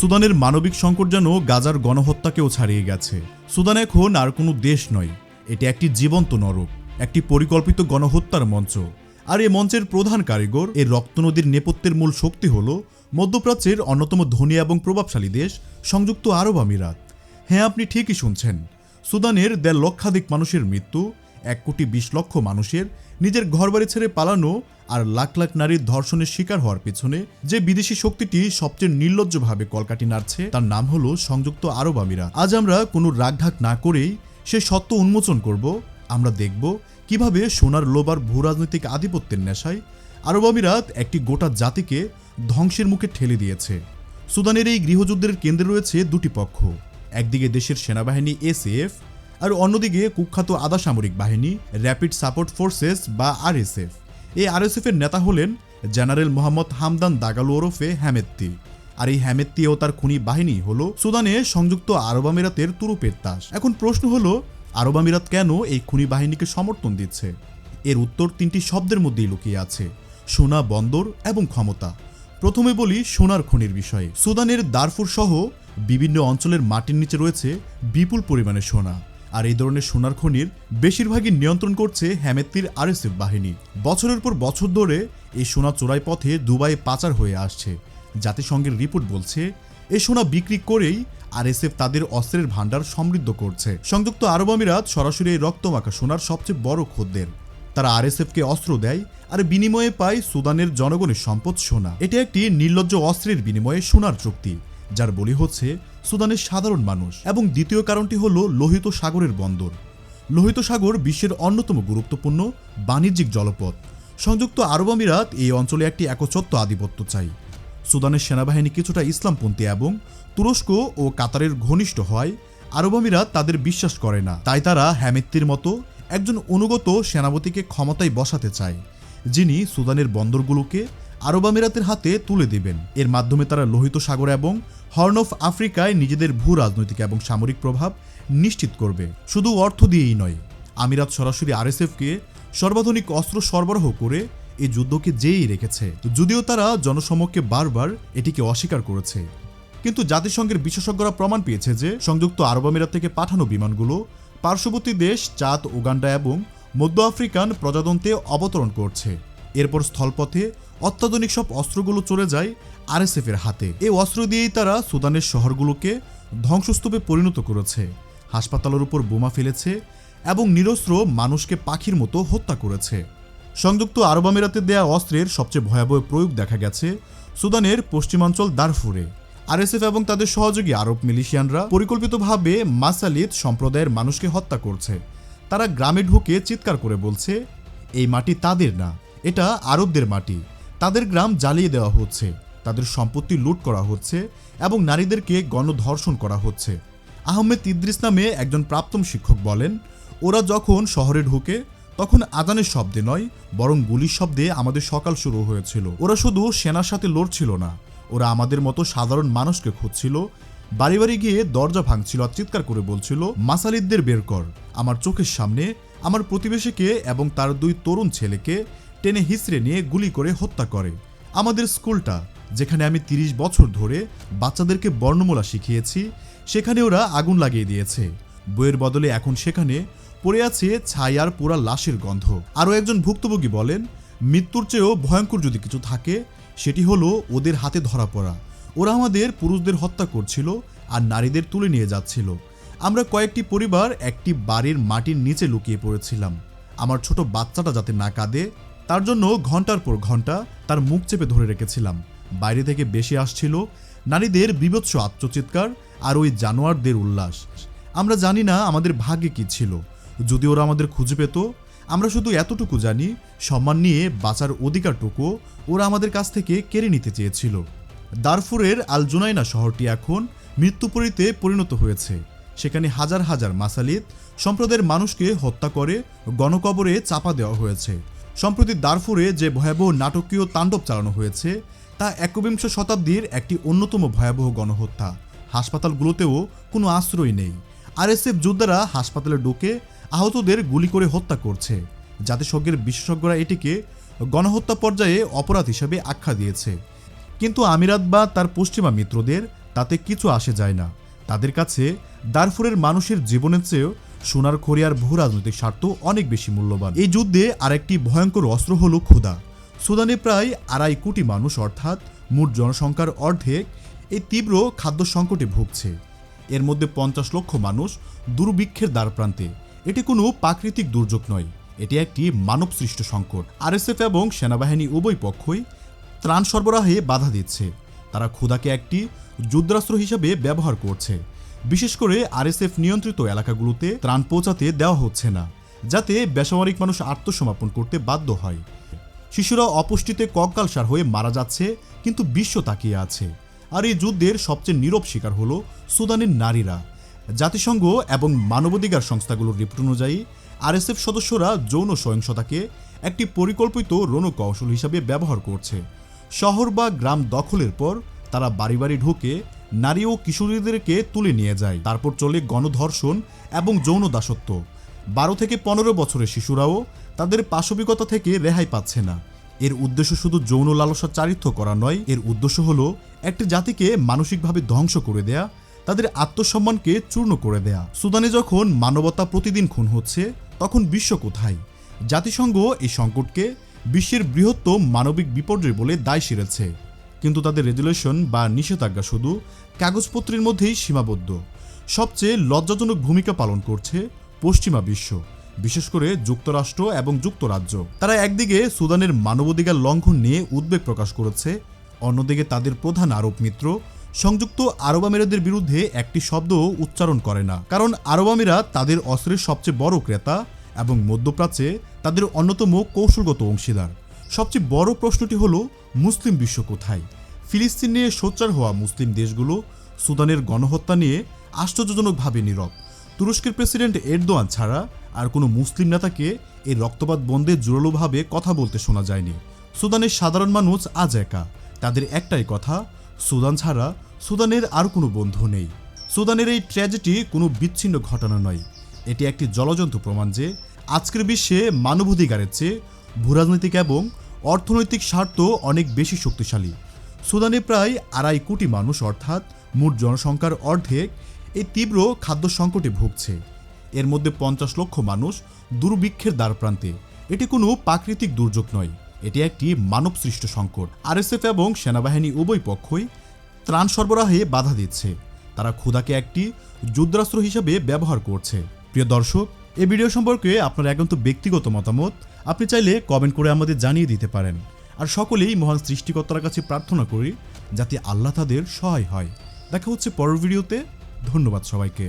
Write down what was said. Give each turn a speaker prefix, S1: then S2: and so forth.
S1: সুদানের মানবিক সংকট যেন গাজার গণহত্যাকেও ছাড়িয়ে গেছে। সুদান এখন আর কোনো দেশ নয়। এটি একটি জীবন্ত নরক, একটি পরিকল্পিত গণহত্যার মঞ্চ। আর এ মঞ্চের প্রধান কারিগর এই রক্তনদীর নেপথ্যের মূল শক্তি হল মধ্যপ্রাচ্যের অন্যতম ধনী এবং প্রভাবশালী দেশ, সংযুক্ত আরব আমিরাত। হ্যাঁ আপনি ঠিকই শুনছেন। সুদানের দেড় লক্ষাধিক মানুষের মৃত্যু, এক কোটি বিশ লক্ষ মানুষের নিজের ঘরবাড়ি ছেড়ে পালানো আর লাখ লাখ নারীর ধর্ষণের শিকার হওয়ার পেছনে যে বিদেশি শক্তিটি সবচেয়ে নির্লজ্জভাবে কলকাটি নাড়ছে, তার নাম হলো সংযুক্ত আরব আমিরাত। আজ আমরা কোনো রাগঢাক না করেই সে সত্য উন্মোচন করব। আমরা দেখব কীভাবে সোনার লোবার আর ভূরাজনৈতিক আধিপত্যের নেশায় আরব আমিরাত একটি গোটা জাতিকে ধ্বংসের মুখে ঠেলে দিয়েছে। সুদানের এই গৃহযুদ্ধের কেন্দ্রে রয়েছে দুটি পক্ষ। একদিকে দেশের সেনাবাহিনী এসএফ আর অন্যদিকে কুখ্যাত আধা সামরিক বাহিনী র্যাপিড সাপোর্ট ফোর্সেস বা আরএসএফ এই আরএসএফ এর নেতা হলেন জেনারেল মোহাম্মদ হামদান দাগালু ওরফে হ্যামেত্তি আর এই হ্যামেত্তি ও তার খুনি বাহিনী হলো সুদানে সংযুক্ত আরব আমিরাতের তুরুপের তাস। এখন প্রশ্ন হলো, আরব আমিরাত কেন এই খুনি বাহিনীকে সমর্থন দিচ্ছে? এর উত্তর তিনটি শব্দের মধ্যেই লুকিয়ে আছে, সোনা বন্দর এবং ক্ষমতা। প্রথমে বলি সোনার খনির বিষয়ে। সুদানের দারফুর সহ বিভিন্ন অঞ্চলের মাটির নিচে রয়েছে বিপুল পরিমাণে সোনা। আর এই ধরনের সোনার খনির বেশিরভাগই নিয়ন্ত্রণ করছে হ্যামেত্তির আরএসএফ বাহিনী। বছরের পর বছর ধরে এই সোনা চোরাই পথে দুবাই পাচার হয়ে আসছে। জাতিসংঘের রিপোর্ট বলছে, এই সোনা বিক্রি করেই আরএসএফ তাদের অস্ত্রের ভাণ্ডার সমৃদ্ধ করছে। সংযুক্ত আরব আমিরাত সরাসরি এই রক্তমাখা সোনার সবচেয়ে বড় খদ্দের। তারা আরএসএফকে অস্ত্র দেয় আর বিনিময়ে পায় সুদানের জনগণের সম্পদ সোনা। এটা একটি নির্লজ্জ অস্ত্রের বিনিময়ে সোনার চুক্তি। যার বলি হচ্ছে, সুদানের সাধারণ মানুষ। এবং দ্বিতীয় কারণটি হল লোহিত সাগরের বন্দর। লোহিত সাগর বিশ্বের অন্যতম গুরুত্বপূর্ণ বাণিজ্যিক জলপথ। সংযুক্ত আরব আমিরাত এই অঞ্চলে একটি একচ্ছত্ব আধিপত্য চাই। সুদানের সেনাবাহিনী কিছুটা ইসলামপন্থী এবং তুরস্ক ও কাতারের ঘনিষ্ঠ হয়। আরব আমিরাত তাদের বিশ্বাস করে না। তাই তারা হ্যামেত্তির মতো একজন অনুগত সেনাপতিকে ক্ষমতায় বসাতে চায়, যিনি সুদানের বন্দরগুলোকে আরব আমিরাতের হাতে তুলে দেবেন। এর মাধ্যমে তারা লোহিত সাগর এবং হর্ন অফ আফ্রিকায় নিজেদের ভূ রাজনৈতিক এবং সামরিক প্রভাব নিশ্চিত করবে। শুধু অর্থ দিয়েই নয়, আমিরাত সরাসরি আরএসএফকে সর্বাধুনিক অস্ত্র সরবরাহ করে এই যুদ্ধকে জেয়েই রেখেছে। যদিও তারা জনসমক্ষে বারবার এটিকে অস্বীকার করেছে। কিন্তু জাতিসংঘের বিশেষজ্ঞরা প্রমাণ পেয়েছে যে সংযুক্ত আরব আমিরাত থেকে পাঠানো বিমানগুলো পার্শ্ববর্তী দেশ চাঁদ, উগান্ডা এবং মধ্য আফ্রিকান প্রজাতন্ত্রে অবতরণ করছে। এরপর স্থলপথে অত্যাধুনিক সব অস্ত্রগুলো চলে যায় আরএসএফ এর হাতে। এই অস্ত্র দিয়েই তারা সুদানের শহরগুলোকে ধ্বংসস্তূপে পরিণত করেছে, হাসপাতালের উপর বোমা ফেলেছে এবং নিরস্ত্র মানুষকে পাখির মতো হত্যা করেছে। সংযুক্ত আরব আমিরাতে দেয়া অস্ত্রের সবচেয়ে ভয়াবহ প্রয়োগ দেখা গেছে সুদানের পশ্চিমাঞ্চল দারফুরে। আরএসএফ এবং তাদের সহযোগী আরব মিলিশিয়ানরা পরিকল্পিতভাবে মাসালিদ সম্প্রদায়ের মানুষকে হত্যা করছে। তারা গ্রামে ঢুকে চিৎকার করে বলছে, এই মাটি তাদের না, এটা আরবদের মাটি। তাদের গ্রাম জ্বালিয়ে দেওয়া হচ্ছে, তাদের সম্পত্তি লুট করা হচ্ছে এবং নারীদেরকে গণধর্ষণ করা হচ্ছে। আহমেদ ইদ্রিস নামে একজন প্রাক্তন শিক্ষক বলেন, ওরা যখন শহরে ঢুকে, তখন আজানের শব্দে নয়, বরং গুলির শব্দে আমাদের সকাল শুরু হয়েছিল। ওরা শুধু সেনার সাথে লড়ছিল না, ওরা আমাদের মতো সাধারণ মানুষকে খুঁজছিল। বাড়ি বাড়ি গিয়ে দরজা ভাঙছিল আর চিৎকার করে বলছিল, মাসালিদদের বের কর, আমার চোখের সামনে, আমার প্রতিবেশীকে এবং তার দুই তরুণ ছেলেকে টেনে হিসড়ে নিয়ে গুলি করে হত্যা করে। আমাদের স্কুলটা, যেখানে আমি তিরিশ বছর ধরে বাচ্চাদেরকে বর্ণমূলা শিখিয়েছি, সেখানে ওরা আগুন লাগিয়ে দিয়েছে। বইয়ের বদলে এখন সেখানে পড়ে আছে ছায়ার পোড়া লাশের গন্ধ। আরও একজন ভুক্তভোগী বলেন, মৃত্যুর চেয়েও ভয়ঙ্কর যদি কিছু থাকে, সেটি হলো ওদের হাতে ধরা পড়া। ওরা আমাদের পুরুষদের হত্যা করছিল আর নারীদের তুলে নিয়ে যাচ্ছিল। আমরা কয়েকটি পরিবার একটি বাড়ির মাটির নিচে লুকিয়ে পড়েছিলাম। আমার ছোট বাচ্চাটা যাতে না কাঁদে তার জন্য ঘণ্টার পর ঘণ্টা তার মুখ চেপে ধরে রেখেছিলাম। বাইরে থেকে বেশি আসছিল, নারীদের বিভৎস আত্মচিৎকার আর ওই জানোয়ারদের উল্লাস। আমরা জানি না আমাদের ভাগ্যে কি ছিল। যদি ওরা আমাদের খুঁজে পেত, আমরা শুধু এতটুকু জানি, সম্মান নিয়ে বাঁচার অধিকারটুকু ওরা আমাদের কাছ থেকে কেড়ে নিতে চেয়েছিল। দারফুরের আল জুনাইনা শহরটি এখন মৃত্যুপুরীতে পরিণত হয়েছে। সেখানে হাজার হাজার মাসালিদ, সম্প্রদায়ের মানুষকে হত্যা করে গণকবরে চাপা দেওয়া হয়েছে। সম্প্রতি দারফুরে যে ভয়াবহ নাটকীয় তাণ্ডব চালানো হয়েছে, তা একবিংশ শতাব্দীর একটি অন্যতম ভয়াবহ গণহত্যা। হাসপাতালগুলোতেও কোনো আশ্রয় নেই। আরএসএফ যোদ্ধারা হাসপাতালে ঢুকে আহতদের গুলি করে হত্যা করছে। জাতিসংঘের বিশেষজ্ঞরা এটিকে গণহত্যা পর্যায়ে অপরাধ হিসেবে আখ্যা দিয়েছে। কিন্তু আমিরাত বা তার পশ্চিমা মিত্রদের তাতে কিছু আসে যায় না। তাদের কাছে দারফুরের মানুষের জীবনের চেয়েও সোনার খরিয়ার ভূ রাজনৈতিক স্বার্থ অনেক বেশি মূল্যবান। এই যুদ্ধে আরেকটি ভয়ঙ্কর অস্ত্র হলো ক্ষুধা। সুদানে প্রায় আড়াই কোটি মানুষ, অর্থাৎ মোট জনসংখ্যার অর্ধেক, এই তীব্র খাদ্য সংকটে ভুগছে। এর মধ্যে পঞ্চাশ লক্ষ মানুষ দুর্ভিক্ষের দ্বারপ্রান্তে। এটি কোনো প্রাকৃতিক দুর্যোগ নয়, এটি একটি মানবসৃষ্ট সংকট। আরএসএফ এবং সেনাবাহিনী উভয় পক্ষই ত্রাণ সরবরাহে বাধা দিচ্ছে। তারা ক্ষুদাকে একটি যুদ্ধাস্ত্র হিসেবে ব্যবহার করছে। বিশেষ করে আরএসএফ নিয়ন্ত্রিত এলাকাগুলোতে ত্রাণ পৌঁছাতে দেওয়া হচ্ছে না, যাতে বেসামরিক মানুষ আত্মসমর্পণ করতে বাধ্য হয়। শিশুরা অপুষ্টিতে কঙ্কালসার হয়ে মারা যাচ্ছে, কিন্তু বিশ্ব তাকিয়ে আছে। আর এই যুদ্ধের সবচেয়ে নীরব শিকার হলো সুদানের নারীরা। জাতিসংঘ এবং মানবাধিকার সংস্থাগুলোর রিপোর্ট অনুযায়ী, আরএসএফ সদস্যরা যৌন সহিংসতাকে একটি পরিকল্পিত রণকৌশল হিসাবে ব্যবহার করছে। শহর বা গ্রাম দখলের পর তারা বাড়ি বাড়ি ঢুকে নারী ও কিশোরীদেরকে তুলে নিয়ে যায়। তারপর চলে গণধর্ষণ এবং যৌন দাসত্ব। বারো থেকে পনেরো বছরের শিশুরাও তাদের পাশবিকতা থেকে রেহাই পাচ্ছে না। এর উদ্দেশ্য শুধু যৌন লালসা চারিত্র করা নয়, এর উদ্দেশ্য হলো একটি জাতিকে মানসিকভাবে ধ্বংস করে দেয়া, তাদের আত্মসম্মানকে চূর্ণ করে দেয়া। সুদানে যখন মানবতা প্রতিদিন খুন হচ্ছে, তখন বিশ্ব কোথায়? জাতিসংঘ এই সংকটকে বিশ্বের বৃহত্তম মানবিক বিপর্যয় বলে দায় সেরেছে। কিন্তু তাদের রেজুলেশন বা নিষেধাজ্ঞা শুধু কাগজপত্রের মধ্যেই সীমাবদ্ধ। সবচেয়ে লজ্জাজনক ভূমিকা পালন করছে পশ্চিমা বিশ্ব, বিশেষ করে যুক্তরাষ্ট্র এবং যুক্তরাজ্য। তারা একদিকে সুদানের মানবাধিকার লঙ্ঘন নিয়ে উদ্বেগ প্রকাশ করেছে, অন্যদিকে তাদের প্রধান আরব মিত্র, সংযুক্ত আরব আমিরাদের বিরুদ্ধে একটি শব্দও উচ্চারণ করে না। কারণ আরব আমিরাত তাদের অস্ত্রের সবচেয়ে বড় ক্রেতা এবং মধ্যপ্রাচ্যে তাদের অন্যতম কৌশলগত অংশীদার। সবচেয়ে বড় প্রশ্নটি হলো, মুসলিম বিশ্ব কোথায়? ফিলিস্তিন নিয়ে সোচ্চার হওয়া মুসলিম দেশগুলো, সুদানের গণহত্যা নিয়ে আশ্চর্যজনকভাবে নীরব। তুরস্কের প্রেসিডেন্ট এরদোয়ান ছাড়া আর কোনো মুসলিম নেতাকে এই রক্তপাত বন্ধে জোরালোভাবে কথা বলতে শোনা যায়নি। সুদানের সাধারণ মানুষ আজ একা। তাদের একটাই কথা, সুদান ছাড়া সুদানের আর কোনো বন্ধু নেই। সুদানের এই ট্র্যাজেডি কোনো বিচ্ছিন্ন ঘটনা নয়। এটি একটি জলজন্ত প্রমাণ যে আজকের বিশ্বে মানবাধিকারের চেয়ে ভূরাজনৈতিক এবং অর্থনৈতিক স্বার্থ অনেক বেশি শক্তিশালী। সুদানে প্রায় আড়াই কোটি মানুষ, অর্থাৎ মোট জনসংখ্যার অর্ধেক, এই তীব্র খাদ্য সংকটে ভুগছে। এর মধ্যে পঞ্চাশ লক্ষ মানুষ দুর্ভিক্ষের দ্বারপ্রান্তে। এটি কোনো প্রাকৃতিক দুর্যোগ নয়, এটি একটি মানবসৃষ্ট সংকট। আরএসএফ এবং সেনাবাহিনী উভয় পক্ষই ত্রাণ সরবরাহে বাধা দিচ্ছে। তারা ক্ষুধাকে একটি যুদ্ধাস্ত্র হিসেবে ব্যবহার করছে। প্রিয় দর্শক এই ভিডিও সম্পর্কে আপনার একান্ত ব্যক্তিগত মতামত। আপনি চাইলে কমেন্ট করে আমাদের জানিয়ে দিতে পারেন। আর সকলেই মহান সৃষ্টিকর্তার কাছে প্রার্থনা করি, যাতে আল্লাহ তাদের সহায় হয়। দেখা হচ্ছে পরের ভিডিওতে। ধন্যবাদ সবাইকে।